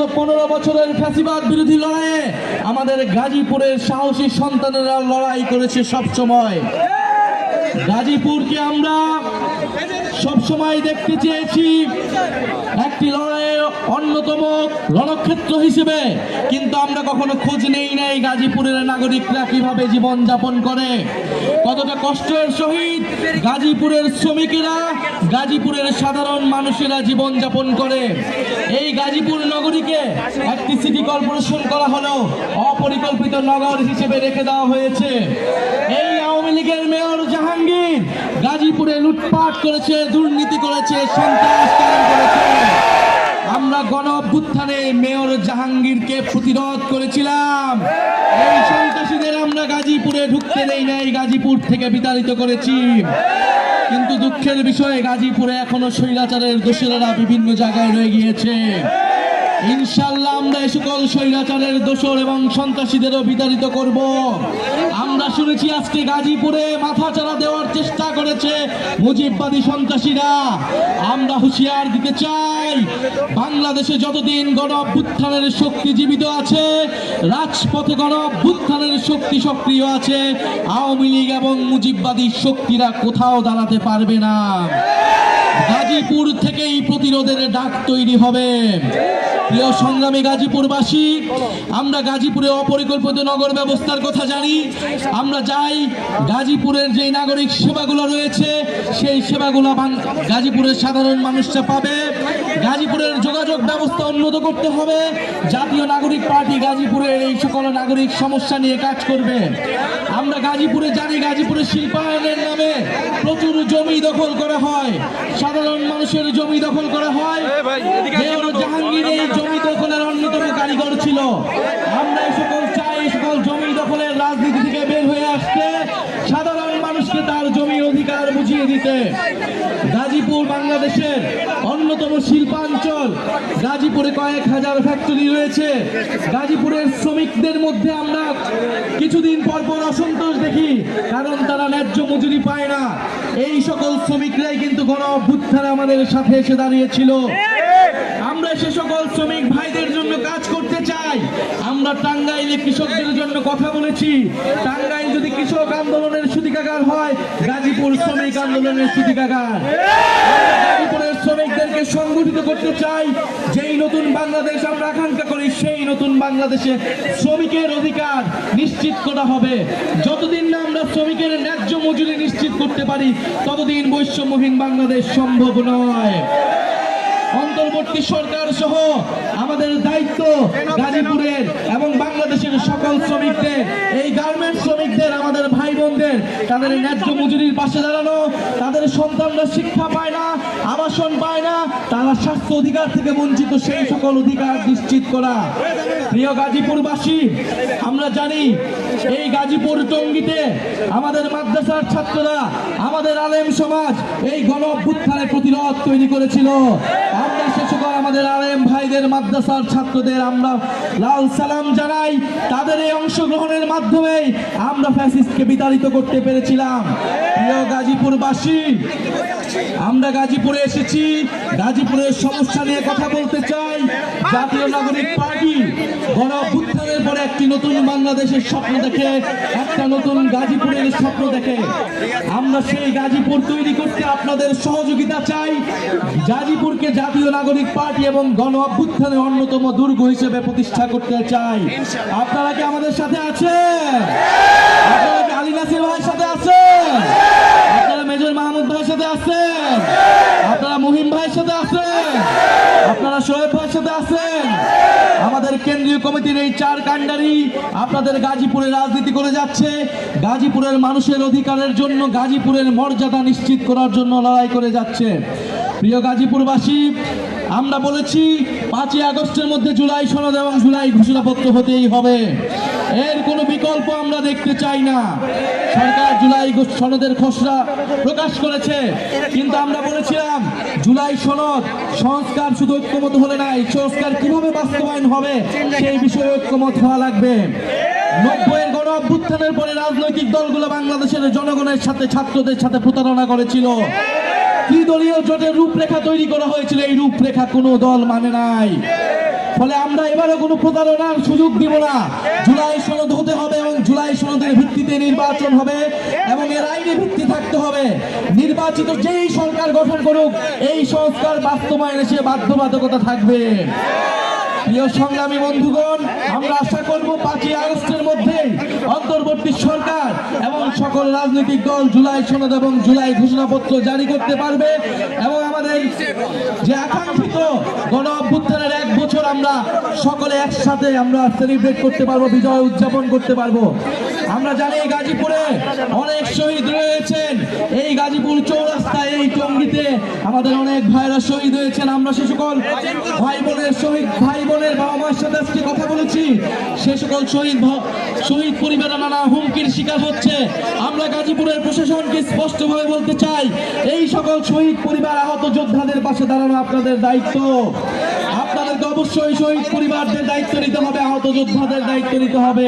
বিগত পনেরো বছরের ফ্যাসিবাদ বিরোধী লড়াইয়ে আমাদের গাজীপুরের সাহসী সন্তানেরা লড়াই করেছে সবসময়। গাজীপুরকে আমরা সবসময় দেখতে চেয়েছি। একটি লড়াইয়ের অন্যতম রণক্ষেত্র হিসেবে। কিন্তু আমরা কখনো খোঁজ নেই নাই গাজীপুরের নাগরিকরা কীভাবে জীবন যাপন করে। কতটা কষ্টের সহিত গাজীপুরের শ্রমিকেরা, গাজীপুরের সাধারণ মানুষেরা জীবন যাপন করে। এই গাজীপুর নগরীকে একটি সিটি কর্পোরেশন করা হলো, অপরিকল্পিত নগর হিসেবে রেখে দেওয়া হয়েছে। এই লীগের মেয়র জাহাঙ্গীর গাজীপুরে লুটপাট করেছে, দুর্নীতি করেছে, সন্ত্রাস করেছে। আমরা গণ অভ্যুত্থানে মেয়র জাহাঙ্গীরকে প্রতিরোধ করেছিলাম। এই সন্ত্রাসীদের আমরা গাজীপুরে ঢুকতে দেই নাই, গাজীপুর থেকে বিতাড়িত করেছি। কিন্তু দুঃখের বিষয়ে, গাজীপুরে এখনও স্বৈরাচারের দোষরেরা বিভিন্ন জায়গায় রয়ে গিয়েছে। ইনশাল্লাহ আমরা এই সকল স্বৈরাচারের দোষর এবং সন্ত্রাসীদেরও বিতাড়িত করব। আমরা শুনেছি আজকে গাজীপুরে মাথাচাড়া দেওয়ার চেষ্টা করেছে মুজিববাদী সন্ত্রাসীরা। আমরা হুঁশিয়ার দিতে চাই, বাংলাদেশে যতদিন গণ অভ্যুত্থানের শক্তি জীবিত আছে, রাজপথে গণ অভ্যুত্থানের শক্তি সক্রিয় আছে, আওয়ামী লীগ এবং মুজিববাদী শক্তিরা কোথাও দাঁড়াতে পারবে না। গাজীপুর থেকেই প্রতিরোধের ডাক তৈরি হবে। প্রিয় সংগ্রামী গাজীপুরবাসী আমরা গাজীপুরে অপরিকল্পিত নগর ব্যবস্থার কথা জানি। আমরা যাই গাজীপুরের যে নাগরিক সেবাগুলো রয়েছে সেই সেবাগুলো গাজীপুরের সাধারণ মানুষরা পাবে। গাজীপুরের যোগাযোগ ব্যবস্থা উন্নত করতে হবে। জাতীয় নাগরিক পার্টি গাজীপুরের এই সকল নাগরিক সমস্যা নিয়ে কাজ করবে। আমরা গাজীপুরে জানি গাজীপুরের শিল্পায়নের নামে প্রচুর জমি দখল করা হয়। সাধারণ মানুষের জমি দখল করা হয়। জাহাঙ্গীর এই জমি দখলের অন্যতম কারিগর ছিল। আমরা এই সকল চাই, এই সকল জমি দখলের রাজনীতি থেকে বের হয়ে আসতে, সাধারণ মানুষকে তার জমি অধিকার বুঝিয়ে দিতে। গাজীপুর বাংলাদেশের অন্যতম শিল্পাঞ্চল। গাজীপুরে কয়েক হাজার ফ্যাক্টরি রয়েছে। গাজীপুরের শ্রমিকদের মধ্যে আমরা কিছুদিন পর পর অসন্তোষ দেখি, কারণ তারা ন্যায্য মজুরি পায় না। এই সকল শ্রমিকরাই কিন্তু গণ অভ্যুত্থানে আমাদের সাথে এসে দাঁড়িয়েছিল। আমরা সে সকল শ্রমিক ভাইদের জন্য কাজ করতে চাই। আমরা টাঙ্গাইলে কৃষকদের জন্য কথা বলেছি। টাঙ্গাইল যদি কৃষক আন্দোলনের সুতিকাগার হয়, গাজীপুর শ্রমিক আন্দোলনের সুতিকাগার গাজীপুরের শ্রমিকদেরকে সংগঠিত করতে চাই। যেই নতুন বাংলাদেশ আমরা আকাঙ্ক্ষা করি, সেই নতুন বাংলাদেশে শ্রমিকের অধিকার নিশ্চিত করা হবে। যতদিন না আমরা শ্রমিকের ন্যায্য মজুরি নিশ্চিত করতে পারি, ততদিন বৈষম্যহীন বাংলাদেশ সম্ভব নয়। অন্তর্বর্তী সরকার সহ আমাদের দায়িত্ব গাজীপুরের এবং বাংলাদেশের সকল শ্রমিকদের, এই গার্মেন্টস শ্রমিকদের, আমাদের ভাই বোনদের তাদের ন্যায্য মজুরির পাশে দাঁড়ানো, তাদের সন্তানরা শিক্ষা পায় না, আবাসন পায় না, তারা স্বাস্থ্য অধিকার থেকে বঞ্চিত সেই সকল অধিকার নিশ্চিত করা। প্রিয় গাজীপুরবাসী, আমরা জানি এই গাজীপুর টঙ্গিতে আমাদের মাদ্রাসার ছাত্ররা, আমাদের আলেম সমাজ এই গণ অভ্যুত্থানের প্রতিরোধ তৈরি করেছিল। আমরা সকল আমাদের আলেম ভাইদের মাদ্রাসার ছাত্রদের আমরা লাল সালাম জানাই। তাদের এই অংশগ্রহণের মাধ্যমেই আমরা ফ্যাসিস্টকে বিতাড়িত করতে পেরেছিলাম। প্রিয় গাজীপুরবাসী, আমরা গাজীপুরে এসেছি। গাজীপুরের সমস্যা নিয়ে কথা বলতে চাই। জাতীয় নাগরিক পার্টি গণ পরে একটি নতুন বাংলাদেশের স্বপ্ন দেখে, একটা নতুন গাজীপুরের স্বপ্ন দেখে। আমরা সেই গাজীপুর তৈরি করতে আপনাদের সহযোগিতা চাই। গাজীপুরকে জাতীয় নাগরিক পার্টি এবং গণ অভ্যুত্থানের অন্যতম দুর্গ হিসেবে প্রতিষ্ঠা করতে চাই। আপনারা কি আমাদের সাথে আছেন আপনারা কি আলী নাসির ভাইয়ের সাথে আছেন আপনারা মেজর মাহমুদ ভাইয়ের সাথে আছেন আপনারা মুহিম ভাইয়ের সাথে আছেন আপনারা শোয়েব ভাইয়ের সাথে আছেন আমাদের কেন্দ্রীয় কমিটির এই চার কাণ্ডারি আপনাদের গাজীপুরে রাজনীতি করে যাচ্ছে। গাজীপুরের মানুষের অধিকারের জন্য, গাজীপুরের মর্যাদা নিশ্চিত করার জন্য লড়াই করে যাচ্ছে। প্রিয় গাজীপুরবাসী, আমরা বলেছি, পাঁচই আগস্টের মধ্যে জুলাই সনদ এবং জুলাই ঘোষণাপত্র হতেই হবে। এর কোনো বিকল্প আমরা দেখতে চাই না। সরকার জুলাই সনদের খসড়া প্রকাশ করেছে। কিন্তু আমরা বলেছিলাম জুলাই সনদ। সংস্কার শুধু ঐক্যমত হলে নাই, সংস্কার কীভাবে বাস্তবায়ন হবে সেই বিষয়ে ঐক্যমত হওয়া লাগবে। গণ অভ্যুত্থানের পরে রাজনৈতিক দলগুলো বাংলাদেশের জনগণের সাথে, ছাত্রদের সাথে প্রতারণা করেছিল। ত্রিদলীয় জোটের রূপরেখা তৈরি করা হয়েছিল, এই রূপরেখা কোনো দল মানে নাই। ফলে আমরা এবারে কোনো প্রতারণার সুযোগ দিব না। জুলাই ভিত্তিতে নির্বাচন হবে এবং এর আইনি ভিত্তি থাকতে হবে। নির্বাচিত যেই সরকার গঠন করুক, এই সংস্কার বাস্তবায়নে সে বাধ্যবাধকতা থাকবে। প্রিয় সংগ্রামী বন্ধুগণ, আমরা আশা করব পাঁচই আগস্টের মধ্যে অন্তর্বর্তী সরকার এবং সকল রাজনৈতিক দল জুলাই সনদ এবং জুলাই ঘোষণাপত্র জারি করতে পারবে এবং আমাদের যে আকাঙ্ক্ষিত গণ অভ্যুত্থানের এক বছর আমরা সকলে একসাথে আমরা সেলিব্রেট করতে পারব, বিজয় উদযাপন করতে পারব। আমরা জানি গাজীপুরে অনেক শহীদ রয়েছেন। এই গাজীপুর চৌরাস্তায় এই টঙ্গিতে আমাদের অনেক ভাইরা শহীদ হয়েছেন। আমরা সে সকল ভাই বোনের শহীদ ভাই বোনের বাবা মার সাথে আজকে কথা বলেছি। সে সকল শহীদ শহীদ পরিবারের নানা হুমকির শিকার হচ্ছে। আমরা গাজীপুরের প্রশাসনকে স্পষ্টভাবে বলতে চাই, এই সকল শহীদ পরিবার আহত যোদ্ধাদের পাশে দাঁড়ানো আপনাদের দায়িত্ব। আপনাদেরকে অবশ্যই শহীদ পরিবারদের দায়িত্ব নিতে হবে, আহত যোদ্ধাদের দায়িত্ব নিতে হবে।